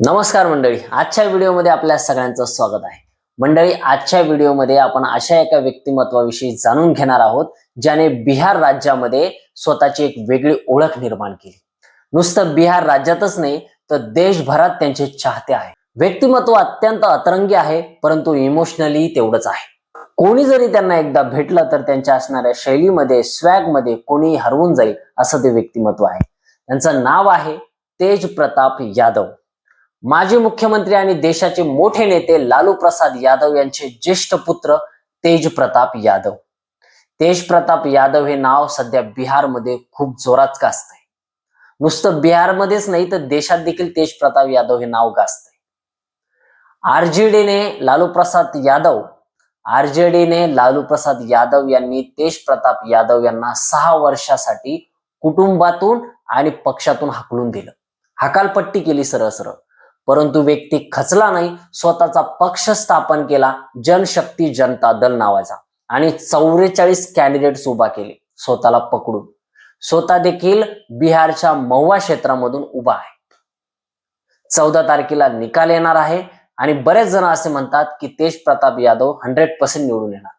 नमस्कार मंडळी आजच्या व्हिडिओमध्ये आपल्या सगळ्यांचं स्वागत आहे. मंडळी आजच्या व्हिडिओमध्ये आपण अशा एका व्यक्तिमत्वाविषयी जाणून घेणार आहोत ज्याने बिहार राज्यामध्ये स्वतःची एक वेगळी ओळख निर्माण केली. नुसतं बिहार राज्यातच नाही तर देशभरात त्यांचे चाहते आहे व्यक्तिमत्व अत्यंत अतरंगी आहे परंतु इमोशनली तेवढंच आहे. कोणी जरी त्यांना एकदा भेटलं तर त्यांच्या असणाऱ्या शैलीमध्ये स्वॅगमध्ये कोणी हरवून जाईल असं ते व्यक्तिमत्व आहे. त्यांचं नाव आहे तेज प्रताप यादव. माजी मुख्यमंत्री आणि देशाचे मोठे नेते लालू प्रसाद यादव यांचे ज्येष्ठ पुत्र तेज प्रताप यादव. तेज प्रताप यादव हे नाव सध्या बिहारमध्ये खूप जोरात गाजतंय. नुसतं बिहारमध्येच नाही तर देशात देखील तेज प्रताप यादव हे नाव गाजतंय. आरजेडीने लालू प्रसाद यादव आरजेडीने लालू प्रसाद यादव यांनी तेज प्रताप यादव यांना सहा वर्षासाठी कुटुंबातून आणि पक्षातून हाकलून दिलं. हकालपट्टी केली सरळ सरळ. परंतु व्यक्ती खचला नाही स्वतःचा पक्ष स्थापन केला जनशक्ती जनता दल नावाचा आणि चौवेचाळीस कॅन्डिडेट्स उभा केले स्वतःला पकडून. स्वतः देखील बिहारच्या महुवा क्षेत्रामधून उभा आहे. चौदा तारखेला निकाल येणार आहे आणि बरेच जण असे म्हणतात की तेज प्रताप यादव हंड्रेड पर्सेंट निवडून येणार.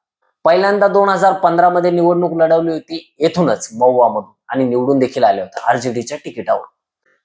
पहिल्यांदा दोन हजार पंधरा मध्ये निवडणूक लढवली होती येथूनच महुवामधून आणि निवडून देखील आले होते. आरजेडीच्या तिकिटावर.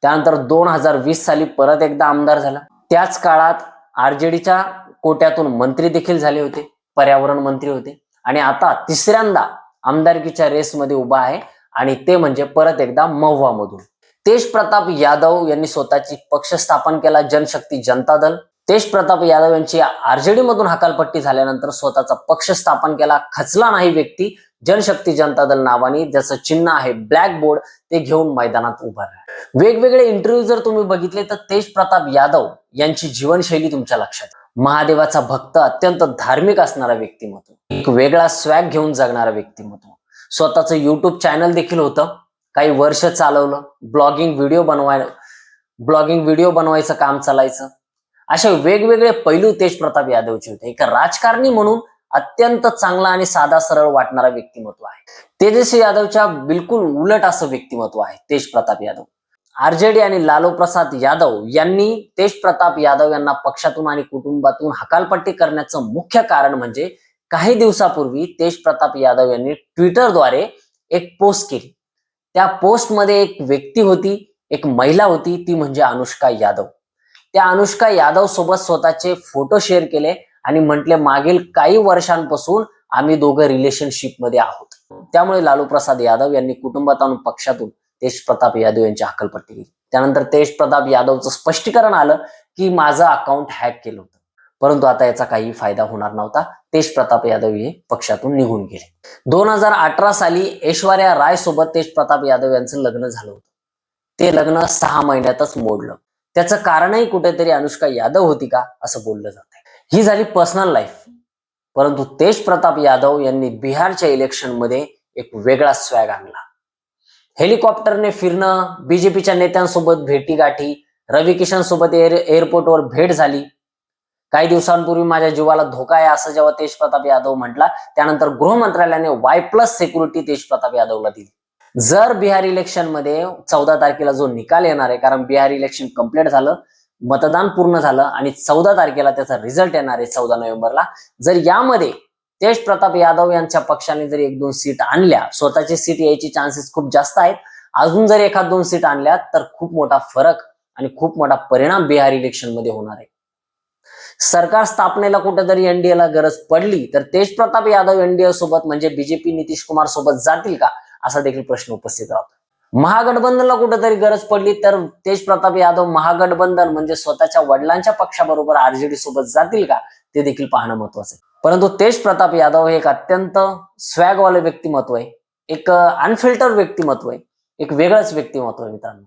त्यानंतर दोन हजार वीस साली परत एकदा आमदार झाला. त्याच काळात आरजेडीच्या कोट्यातून मंत्री देखील झाले होते पर्यावरण मंत्री होते. आणि आता तिसऱ्यांदा आमदारकीच्या रेसमध्ये उभा आहे आणि ते म्हणजे परत एकदा महुवामधून तेज प्रताप यादव यांनी स्वतःची पक्ष स्थापन केला जनशक्ती जनता दल. तेज प्रताप यादव यांची आरजेडी मधून हकालपट्टी झाल्यानंतर स्वतःचा पक्ष स्थापन केला. खचला नाही व्यक्ती. जनशक्ती जनता दल नावाने ज्याचं चिन्ह आहे ब्लॅक बोर्ड ते घेऊन मैदानात उभा राहा. वेगवेगळे इंटरव्ह्यू जर तुम्ही बघितले तर तेज प्रताप यादव यांची जीवनशैली तुमच्या लक्षात महादेवाचा भक्त अत्यंत धार्मिक असणारा व्यक्तिमत्व. एक वेगळा स्वॅग घेऊन जगणारा व्यक्तिमत्व. स्वतःचं युट्यूब चॅनल देखील होतं. काही वर्ष चालवलं. ब्लॉगिंग व्हिडिओ बनवाय ब्लॉगिंग व्हिडिओ बनवायचं काम चालायचं. असे वेगवेगळे पैलू तेज प्रताप यादवचे होते. एक राजकारणी म्हणून अत्यंत चांगला आणि साधा सरळ वाटणारा व्यक्तिमत्व आहे. तेजस्वी यादवच्या बिलकुल उलट असं व्यक्तिमत्व आहे तेज प्रताप यादव. आरजेडी आणि लालू प्रसाद यादव यांनी तेज प्रताप यादव यांना पक्षातून आणि कुटुंबातून हकालपट्टी करण्याचं मुख्य कारण म्हणजे काही दिवसापूर्वी तेज प्रताप यादव यांनी ट्विटरद्वारे एक पोस्ट केली. त्या पोस्टमध्ये एक व्यक्ती होती एक महिला होती ती म्हणजे अनुष्का यादव. त्या अनुष्का यादव सोबत स्वतःचे फोटो शेअर केले आणि म्हटले मागील काही वर्षांपासून आम्ही दोघं रिलेशनशिपमध्ये आहोत. त्यामुळे लालू प्रसाद यादव यांनी कुटुंबातून पक्षातून तेज प्रताप यादव यांची हकलपट्टी केली. त्यानंतर तेज प्रताप यादवचं स्पष्टीकरण आलं की माझं अकाउंट हॅक केलं होतं. परंतु आता याचा काही फायदा होणार नव्हता. तेज प्रताप यादव हे पक्षातून निघून गेले. दोन हजार अठरा साली ऐश्वर्या राय सोबत तेज प्रताप यादव यांचं लग्न झालं होतं. ते लग्न सहा महिन्यातच मोडलं. त्याचं कारणही कुठेतरी अनुष्का यादव होती का असं बोललं जात ही झाली पर्सनल लाईफ परंतु तेज प्रताप यादव यांनी बिहारच्या इलेक्शनमध्ये एक वेगळा स्वॅग आणला. हेलिकॉप्टरने फिरणं बीजेपीच्या नेत्यांसोबत भेटीगाठी रवी किशन सोबत एअर एअरपोर्टवर भेट झाली. काही दिवसांपूर्वी माझ्या जीवाला धोका आहे असं जेव्हा तेज प्रताप यादव म्हटला त्यानंतर गृह मंत्रालयाने वाय प्लस सिक्युरिटी तेज प्रताप यादवला दिली. जर बिहार इलेक्शनमध्ये चौदा तारखेला जो निकाल येणार आहे कारण बिहार इलेक्शन कंप्लीट झालं मतदान पूर्ण झालं आणि चौदा तारखेला त्याचा रिझल्ट येणार आहे चौदा नोव्हेंबरला जर यामध्ये तेज प्रताप यादव यांच्या पक्षाने जर एक दोन सीट आणल्या स्वतःची सीट यायची चान्सेस खूप जास्त आहेत. अजून जर एखाद दोन सीट आणल्या तर खूप मोठा फरक आणि खूप मोठा परिणाम बिहार इलेक्शनमध्ये होणार आहे. सरकार स्थापनेला कुठेतरी एनडीएला गरज पडली तर तेज प्रताप यादव एनडीए सोबत म्हणजे बीजेपी नितीश कुमार सोबत जातील का? असा देखील प्रश्न उपस्थित राहतो. महागठबंधनला कुठेतरी गरज पडली तर तेज प्रताप यादव महागठबंधन म्हणजे स्वतःच्या वडिलांच्या पक्षाबरोबर आरजेडी सोबत जातील का? ते देखील पाहणं महत्वाचं आहे. परंतु तेज प्रताप यादव हे एक अत्यंत स्वॅगवाले व्यक्तिमत्व आहे. एक अनफिल्टर व्यक्तिमत्व आहे. एक वेगळंच व्यक्तिमत्व आहे मित्रांनो.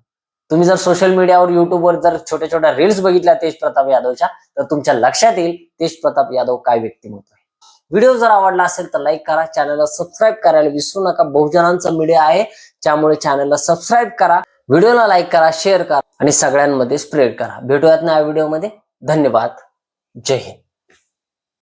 तुम्ही जर सोशल मीडियावर युट्यूबवर जर छोट्या छोट्या रील्स बघितल्या तेज प्रताप यादवच्या तर तुमच्या लक्षात येईल तेज प्रताप यादव काय व्यक्तिमत्व आहे. व्हिडिओ जर आवडला असेल तर लाईक करा चॅनलला सबस्क्राईब करायला विसरू नका. बहुजनांचा मीडिया आहे त्यामुळे चॅनलला सबस्क्राईब करा व्हिडिओला लाईक करा शेअर करा आणि सगळ्यांमध्ये स्प्रेड करा. भेटूयात ना या व्हिडिओमध्ये. धन्यवाद. जय हिंद.